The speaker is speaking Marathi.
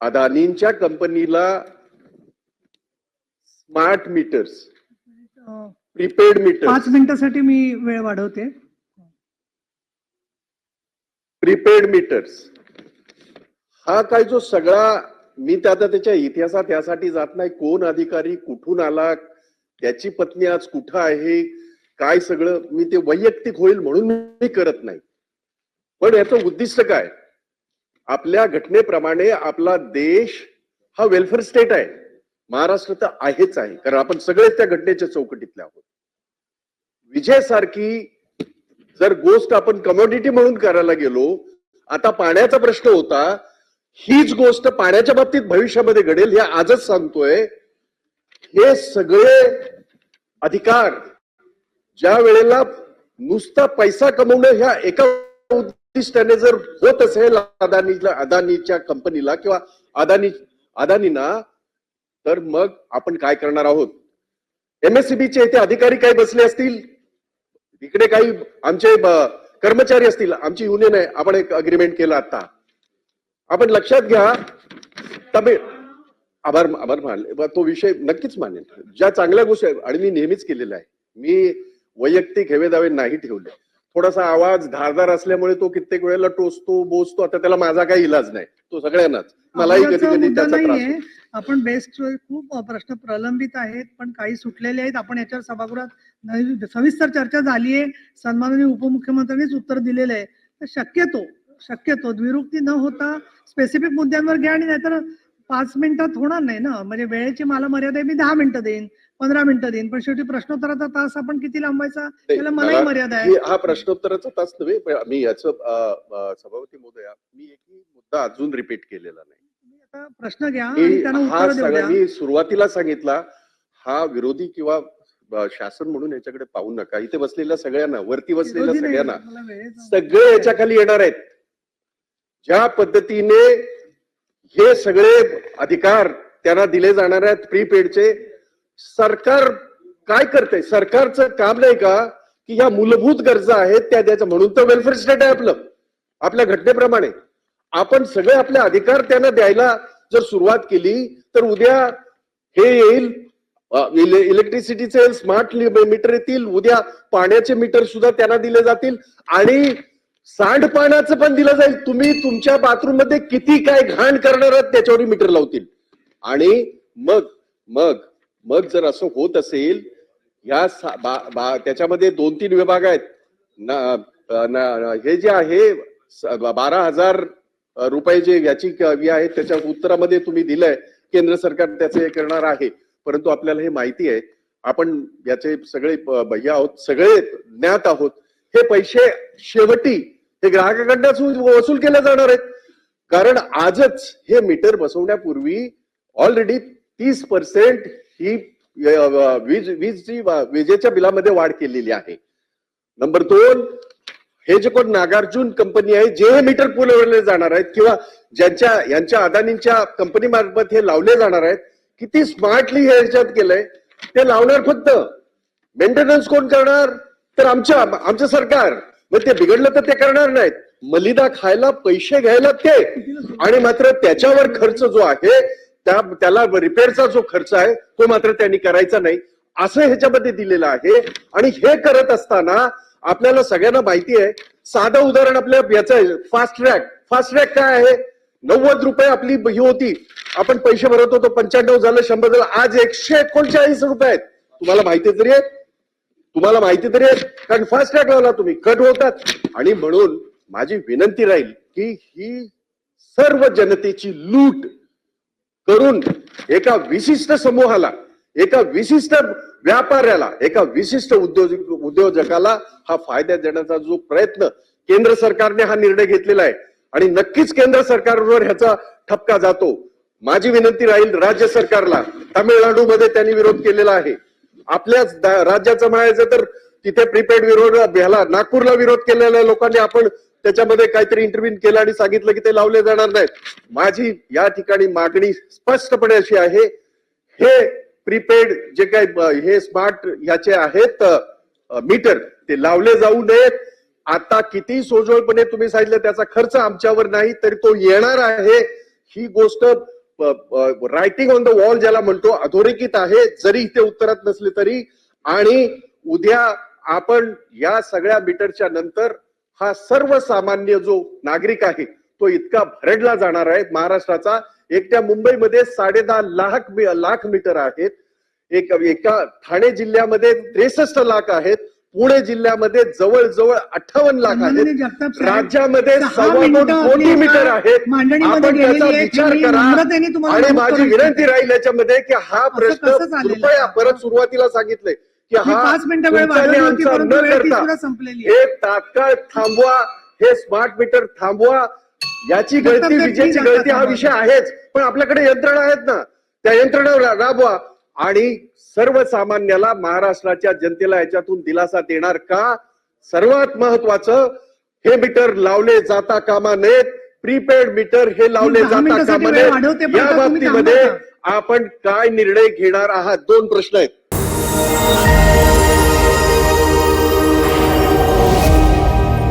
अदानींच्या कंपनीला स्मार्ट मीटर्स प्रीपेड मीटर पाच मिनिटासाठी मी वेळ वाढवते. Prepaid meters. हा काय जो सगळा मी त्या आता त्याच्या इतिहासात यासाठी जात नाही कोण अधिकारी कुठून आला त्याची पत्नी आज कुठं आहे काय सगळं मी ते वैयक्तिक होईल म्हणून मी करत नाही. पण याचं उद्दिष्ट काय? आपल्या घटनेप्रमाणे आपला देश हा वेलफेअर स्टेट आहे. महाराष्ट्र तर आहेच आहे. कारण आपण सगळेच त्या घटनेच्या चौकटीतले आहोत. विजय सारखी जर गोष्ट आपण कमोडिटी म्हणून करायला गेलो आता पाण्याचा प्रश्न होता. हीच गोष्ट पाण्याच्या बाबतीत भविष्यामध्ये घडेल हे आजच सांगतोय. हे सगळे अधिकार ज्या वेळेला नुसता पैसा कमवणं ह्या एका उद्दिष्टाने जर होत असेल अदानीला अदानीच्या कंपनीला किंवा अदानी अदानीना तर मग आपण काय करणार आहोत? एमएससीबीचे इथे अधिकारी काही बसले असतील? इकडे काही आमचे कर्मचारी असतील? आमची युनियन आहे. आपण एक अग्रीमेंट केलं आता. आपण लक्षात घ्या. तमिळ आभार आभार मानले तो विषय नक्कीच मानेल ज्या चांगल्या गोष्टी आहेत आणि मी नेहमीच केलेला आहे. मी वैयक्तिक हेवेदावे नाही ठेवले. थोडासा आवाज धारदार असल्यामुळे तो कित्येक वेळेला टोचतो बोचतो. आता त्याला माझा काही इलाज नाही. तो सगळ्यांनाच. मलाही कधी कधी त्याचा त्रास. आपण बेस्ट खूप प्रश्न प्रलंबित आहेत पण काही सुटलेले आहेत. आपण याच्यावर सभागृहात सविस्तर चर्चा झाली आहे सन्माननीय उपमुख्यमंत्र्यांनीच उत्तर दिलेलं आहे तर शक्यतो शक्यतो द्विरुक्ती न होता स्पेसिफिक मुद्द्यांवर घ्या आणि नाहीतर पाच मिनिटात होणार नाही ना. म्हणजे वेळेची मला मर्यादा मी दहा मिनिटं देईन. पंधरा मिनिटं देईन पण शेवटी प्रश्नोत्तराचा तास आपण किती लांबायचा त्याला मलाही मला- मर्यादा आहे. हा प्रश्नोत्तराचा तास नव्हे मी याचं सभापती महोदया मी एकही मुद्दा अजून रिपीट केलेला नाही. आता प्रश्न घ्या आणि मी त्यांना सुरुवातीला सांगितला हा विरोधी किंवा शासन म्हणून याच्याकडे पाहू नका. इथे बसलेल्या सगळ्यांना वरती बसलेल्या सगळ्यांना सगळे याच्या खाली येणार आहेत. ज्या पद्धतीने हे सगळे अधिकार त्यांना दिले जाणार आहेत प्रीपेडचे सरकार काय करते सरकारचं काम नाही का की ह्या मूलभूत गरजा आहेत त्या द्यायचं म्हणून तर वेलफेअर स्टेट आहे आपलं. आपल्या घटनेप्रमाणे. आपण सगळे आपले अधिकार त्यांना द्यायला जर सुरुवात केली तर उद्या हे येईल इलेक्ट्रिसिटीचे स्मार्ट मीटर येतील उद्या पाण्याचे मीटर सुद्धा त्यांना दिले जातील आणि सांडपाण्याचं पण दिलं जाईल. तुम्ही तुमच्या बाथरूममध्ये किती काय घाण करणार आहात त्याच्यावर मीटर लावतील. आणि मग मग मग जर असं होत असेल या त्याच्यामध्ये दोन तीन विभाग आहेत. हे जे आहे बारा हजार रुपये जे याची क- आहे त्याच्या उत्तरामध्ये तुम्ही दिलंय केंद्र सरकार त्याचे हे करणार आहे. परंतु आपल्याला हे माहिती आहे आपण याचे सगळे भैया आहोत सगळे ज्ञात आहोत. हे पैसे शेवटी हे ग्राहकाकडनंच वसूल केले जाणार आहेत. कारण आजच हे मीटर बसवण्यापूर्वी ऑलरेडी तीस पर्सेंट ही वीज वीजची विजेच्या बिलामध्ये वाढ केलेली आहे. नंबर दोन हे जे कोण नागार्जुन कंपनी आहे जे हे मीटर पुरवले जाणार आहेत किंवा ज्यांच्या यांच्या अदानींच्या कंपनी मार्फत हे लावले जाणार आहेत किती स्मार्टली हे ह्याच्यात केलंय ते लावणार फक्त. मेंटेनन्स कोण करणार? तर आमच्या आमचं सरकार. मग ते बिघडलं तर ते करणार नाहीत. मलिदा खायला पैसे घ्यायला ते. आणि मात्र त्याच्यावर खर्च जो आहे त्या त्याला रिपेअरचा जो खर्च आहे तो मात्र त्यांनी करायचा नाही. असं ह्याच्यामध्ये दिलेलं आहे. आणि हे करत असताना आपल्याला सगळ्यांना माहिती आहे साधं उदाहरण आपल्या याचं आहे फास्ट ट्रॅक फास्ट ट्रॅक काय आहे? नव्वद रुपये आपली ही होती. आपण पैसे भरत होतो पंच्याण्णव झालं शंभर झालं. आज एकशे एकोणचाळीस रुपये आहेत. तुम्हाला माहिती तरी आहे? तुम्हाला माहिती तरी आहे? कारण फास्ट ट्रॅक लावला तुम्ही. कट होतात. आणि म्हणून माझी विनंती राहील की ही सर्व जनतेची लूट करून एका विशिष्ट समूहाला एका विशिष्ट व्यापाऱ्याला एका विशिष्ट उद्योजक उद्योजकाला हा फायदा देण्याचा जो प्रयत्न केंद्र सरकारने हा निर्णय घेतलेला आहे. आणि नक्कीच केंद्र सरकारवर ह्याचा ठपका जातो. माझी विनंती राहील राज्य सरकारला तामिळनाडूमध्ये त्यांनी विरोध केलेला आहे. आपल्याच राज्याचं म्हणायचं तर तिथे प्रीपेड विरोध ह्याला नागपूरला विरोध केलेल्या लोकांनी आपण त्याच्यामध्ये काहीतरी इंटरव्ह्यू केलं आणि सांगितलं की ते लावले जाणार नाहीत. माझी या ठिकाणी मागणी स्पष्टपणे अशी आहे हे प्रीपेड जे काही हे स्मार्ट ह्याचे आहेत मीटर ते लावले जाऊ नयेत. आता किती सोजवळपणे तुम्ही सांगितलं त्याचा खर्च आमच्यावर नाही तरी तो येणार आहे. ही गोष्ट रायटिंग ऑन द वॉल ज्याला म्हणतो अधोरेखित आहे. जरी ते उत्तरात नसले तरी. आणि उद्या आपण या सगळ्या मीटरच्या नंतर हा सर्वसामान्य जो नागरिक आहे तो इतका भरडला जाणार आहे महाराष्ट्राचा एकट्या मुंबईमध्ये साडे दहा लाख मी- लाख मीटर आहेत एक एका ठाणे जिल्ह्यामध्ये त्रेसष्ट लाख आहेत पुणे जिल्ह्यामध्ये जवळजवळ अठ्ठावन्न लाख आहेत राज्यामध्ये कोटी मीटर आहेत आपण त्याचा. विचार करा आणि माझी विनंती. राहील याच्यामध्ये की हा प्रश्न? कृपया परत सुरुवातीला सांगितलंय की हा पाच मिनिटं वेळ तुमचा आणि वाढवली होती आमचा परंतु न वेळ ती करता सुद्धा संपलेली आहे. हे तात्काळ थांबवा हे स्मार्ट मीटर थांबवा. याची गळती विजेची गळती हा विषय आहेच पण आपल्याकडे यंत्रणा आहेत ना त्या यंत्रणा रा- राबवा. आणि सर्वसामान्याला महाराष्ट्राच्या जनतेला याच्यातून दिलासा देणार का? सर्वात महत्वाचं हे मीटर लावले जाता कामा नयेत. प्रीपेड मीटर हे लावले दहा जाता मिनिटासाठी कामा वेळ वाढवते, नयेत पण या आता तुम्ही बाबतीमध्ये थांबा आपण काय निर्णय घेणार आहात? दोन प्रश्न आहेत. Thank.